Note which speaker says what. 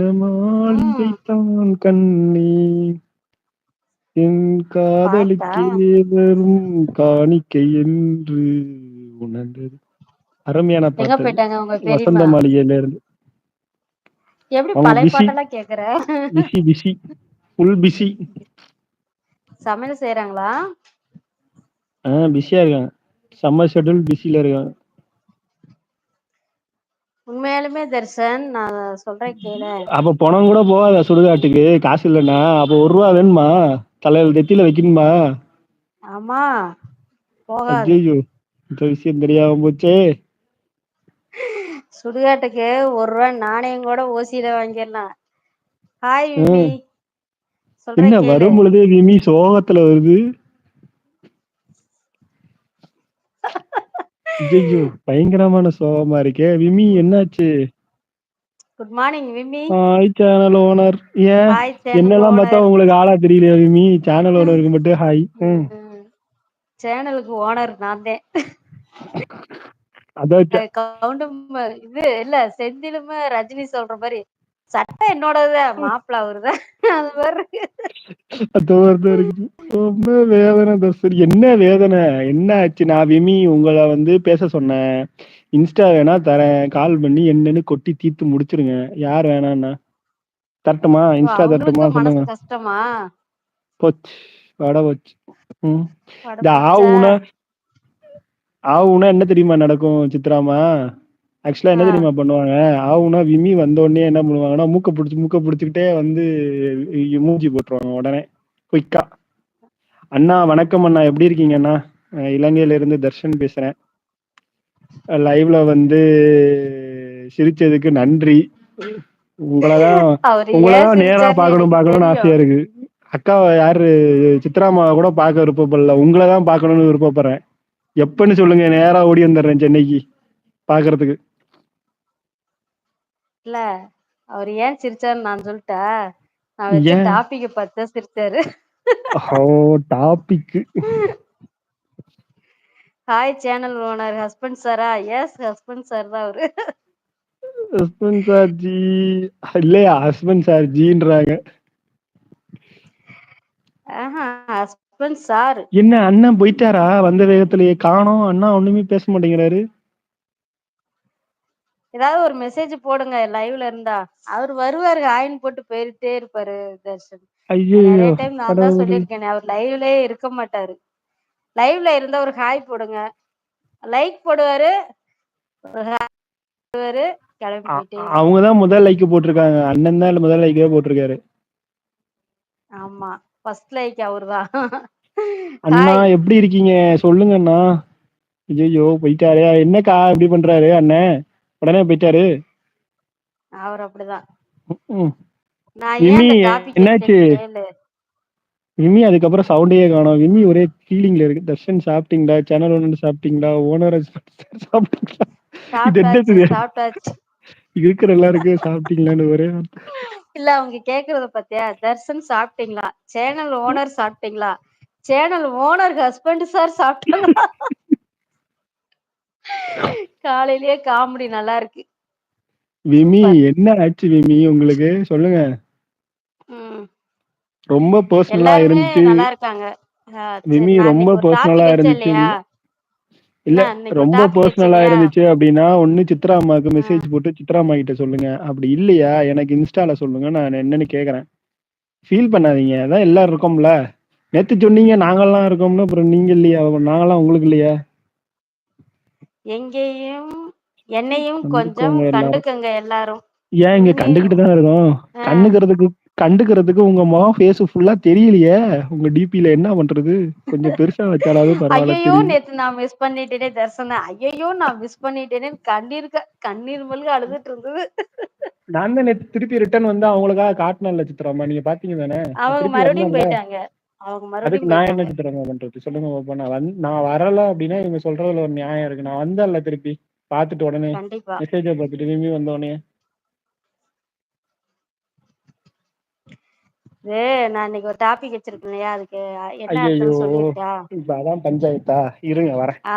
Speaker 1: மனமாளிகை
Speaker 2: ம்.
Speaker 1: தான் கண்ணே என்? காதலுக்கே வரும் காணிக்கை என்று உணர்ந்தது அருமையான பாட்டு வசந்த? மாளிகையில இருந்து
Speaker 2: எப்படி பழைய பாட்டெல்லாம் கேக்குற?
Speaker 1: பிஸி பிஸி ஃபுல் பிஸி
Speaker 2: சமையல் செய்றாங்களா?
Speaker 1: ஆ பிஸியா இருக்காங்க செம்ம ஷெட்யூல் பிஸில இருக்காங்க
Speaker 2: உண்மையாலுமே தர்ஷன் நான் சொல்றேன் கேளேன்.
Speaker 1: அப்ப பணம் கூட போகாத சுடுகாட்டுக்கு. காசு இல்லைன்னா அப்ப ஒரு ரூபா வேணுமா? தலையில நெத்தியில வைக்கணுமா?
Speaker 2: ஆமா. போகாது.
Speaker 1: ஐயோ இந்த விஷயம் தெரியாம போச்சே.
Speaker 2: சுடுகாட்டுக்கு ஒரு ரூபா நாணயம் கூட ஓசியில வாங்கிடலாம். ஹாய் விமி
Speaker 1: என்ன
Speaker 2: கேளு.
Speaker 1: வரும் பொழுதே விமி சோகத்துல வருது. ஐயோ பயங்கரமான சோகமா இருக்கே. விமி என்னாச்சு?
Speaker 2: Good morning Vimi.
Speaker 1: Hi channel owner ஏன்? என்னெல்லாம் பார்த்தா உங்களுக்கு ஆளா தெரியலையா விமி? சேனல் ஓனருக்கு மட்டும் ஹாய்
Speaker 2: சேனலுக்கு ஓனர் நான் தான்.
Speaker 1: அதான்
Speaker 2: கவுண்டும் இது இல்ல செந்திலுமே ரஜினி சொல்ற மாதிரி சட்டை என்னோடதுதான் மாப்பிள்ள அவருதான் அது மாதிரி
Speaker 1: அது ஒருத்தர் இருக்குது. ரொம்ப வேதனை தர்சன். என்ன வேதனை? என்ன ஆச்சு? நான் விமி உங்களை வந்து பேச சொன்னேன். இன்ஸ்டா வேணா தரேன். கால் பண்ணி என்னன்னு கொட்டி தீர்த்து முடிச்சிருங்க. யார் வேணான்னா. தரட்டுமா? இன்ஸ்டா தரட்டுமா? சொல்லுங்க.
Speaker 2: கஷ்டமா?
Speaker 1: போச்சு. வட போச்சு. இந்த? ஆவுனா ஆவுனா என்ன தெரியுமா நடக்கும் சித்ராமா? ஆக்சுவலா என்ன. தெரியுமா பண்ணுவாங்க? ஆவுனா விமி வந்த உடனே என்ன பண்ணுவாங்கன்னா மூக்க பிடிச்சி மூக்க பிடிச்சிக்கிட்டே வந்து மூஞ்சி போட்டுருவாங்க உடனே. குயிக்கா அண்ணா வணக்கம் அண்ணா. எப்படி இருக்கீங்க அண்ணா? இலங்கையில இருந்து தர்ஷன் பேசுறேன். லைவ்ல வந்து சிரிச்சதுக்கு நன்றி. உங்களதான் உங்களதான் நேரா பார்க்கணும்னு
Speaker 2: தெரியும்.
Speaker 1: ஆசையா இருக்கு. அக்காவை யாரு? சித்ராமாவை கூட பார்க்க விருப்பப்படல. உங்களை தான் பார்க்கணும்னு விருப்பப்படுறேன். எப்பன்னு சொல்லுங்க நேரா ஓடி வந்துடுறேன் சென்னைக்கு பாக்குறதுக்கு
Speaker 2: இல்ல அவர் ஏன் சிரிச்சாருன்னு நான் சொல்லிட்டா? நான் வச்ச
Speaker 1: ஏன்?
Speaker 2: டாபிக்க பார்த்து தான் சிரிச்சாரு
Speaker 1: ஓ topic
Speaker 2: hi channel owner husband சாரா எஸ் ஹஸ்பண்ட் சார் தான் அவரு.
Speaker 1: ஹஸ்பண்ட் சார் ஜி இல்லையா ஹஸ்பண்ட் சார் ஜின்றாங்க
Speaker 2: ஹஸ்பண்ட் சார்
Speaker 1: என்ன அண்ணன் போயிட்டாரா? வந்த வேகத்திலேயே காணோம். அண்ணா ஒண்ணுமே பேச மாட்டேங்கிறாரு.
Speaker 2: ஏதாவது ஒரு மெசேஜ் போடுங்க லைவ்ல இருந்தா. அவர் வருவாரு ஹாய்னு போட்டு போயிட்டே இருப்பாரு தர்ஷன்.
Speaker 1: ஐயோ
Speaker 2: நிறைய டைம் நான் தான். சொல்லியிருக்கேன் அவர் லைவ்லயே இருக்க மாட்டாரு. லைவ்ல இருந்தா ஒரு ஹாய் போடுங்க. லைக் போடுவாரு hi போடுவாரு கிளம்பி போயிட்டே
Speaker 1: அவங்க தான் முதல் லைக் போட்டிருக்காங்க. அண்ணன் தான் முதல் லைக்கே போட்டிருக்காரு.
Speaker 2: ஆமா ஃபர்ஸ்ட் லைக் அவர்தான்
Speaker 1: அண்ணா
Speaker 2: ஹாய்
Speaker 1: எப்படி இருக்கீங்க? சொல்லுங்க அண்ணா. ஐயோ போயிட்டாரே. என்னக்கா இப்படி பண்றாரு அண்ணன் உடனே போயிட்டாரு.
Speaker 2: அவர் அப்படிதான்.
Speaker 1: என்னாச்சு?
Speaker 2: விமி
Speaker 1: அதுக்கப்புறம் சவுண்டே காணோம். விமி ஒரே ஃபீலிங்ல இருக்கு. தர்ஷன் சாப்பிட்டீங்களா? சேனல் ஒன்று சாப்பிட்டீங்களா? ஓனர் சாப்பிட்டீங்களா? இது என்ன இருக்கிற எல்லாருக்கும் சாப்பிட்டீங்களான்னு ஒரே.
Speaker 2: இல்ல அவங்க கேக்குறத பத்தியா? தர்ஷன் சாப்பிட்டீங்களா? சேனல் ஓனர் சாப்பிட்டீங்களா? சேனல் ஓனர் ஹஸ்பண்ட் சார் சாப்பிட்டீங்களா? காலையிலேயே காமெடி நல்லா இருக்கு.
Speaker 1: விமி என்ன ஆச்சு விமி உங்களுக்கு? சொல்லுங்க. ரொம்ப பர்சனலா இருந்துச்சு.
Speaker 2: நல்லா இருக்காங்க.
Speaker 1: விமி ரொம்ப பர்சனலா இருந்துச்சு? இல்ல ரொம்ப பர்சனலா? இருந்துச்சு அப்படின்னா ஒண்ணு சித்ரா அம்மாக்கு
Speaker 2: ஆ.
Speaker 1: மெசேஜ் போட்டு சித்ரா அம்மா கிட்ட சொல்லுங்க. அப்படி இல்லையா? எனக்கு இன்ஸ்டால சொல்லுங்க நான் என்னன்னு கேக்குறேன். ஃபீல் பண்ணாதீங்க. அதான் எல்லாரும் இருக்கோம்ல நேத்து சொன்னீங்க நாங்கெல்லாம் இருக்கோம்னு அப்புறம் நீங்க இல்லையா? நாங்கெல்லாம் உங்களுக்கு இல்லையா?
Speaker 2: எங்கேயும் என்னையும்
Speaker 1: கண்டுக்கோங்க
Speaker 2: கொஞ்சம்
Speaker 1: எல்லாரும்.
Speaker 2: கண்டுக்கங்க எல்லாரும்.
Speaker 1: ஏன் இங்க கண்டுகிட்டு தான் இருக்கோம்?
Speaker 2: ஆ,
Speaker 1: கண்டுக்கிறதுக்கு கண்டுக்கிறதுக்கு உங்க முகம் ஃபேஸ் ஃபுல்லா தெரியலையே. உங்க டிபில என்ன பண்றது? கொஞ்சம் பெருசா வச்சாலாவது பரவாயில்ல.
Speaker 2: ஐயையோ
Speaker 1: தெரியும்.
Speaker 2: நேத்து நான் மிஸ் பண்ணிட்டேனே தர்சன. ஐயையோ நான் மிஸ் பண்ணிட்டேனே. கண்ணீர் க- கண்ணீர் மல்க அழுதுட்டு இருந்தது.
Speaker 1: நான் தான் நேத்து திருப்பி ரிட்டர்ன் வந்து அவங்களுக்காக காட்டினேன்ல சித்ராமா நீங்க பாத்தீங்க தானே
Speaker 2: அவங்க
Speaker 1: திருப்பி
Speaker 2: மறுபடியும் போயிட்டாங்க. அவங்க
Speaker 1: அதுக்கு
Speaker 2: மறுபடியும்
Speaker 1: நான் என்ன சித்திரமா பண்றது? சொல்லுங்க பாப்போம் நான் வந்து நான் வரல அப்படின்னா இவங்க சொல்றதுல ஒரு நியாயம் இருக்கு. நான் வந்தேன்ல திருப்பி. பார்த்துட்டு உடனே
Speaker 2: கண்டிப்பா.
Speaker 1: மெசேஜை பார்த்துட்டு திரும்பி வந்த உடனே.
Speaker 2: இது நான் இன்னைக்கு ஒரு டாபிக் வச்சிருக்கேன் இல்லையா? அதுக்கு என்ன
Speaker 1: இப்ப அதான் பஞ்சாயத்தா? இருங்க வரேன்.
Speaker 2: ஆ.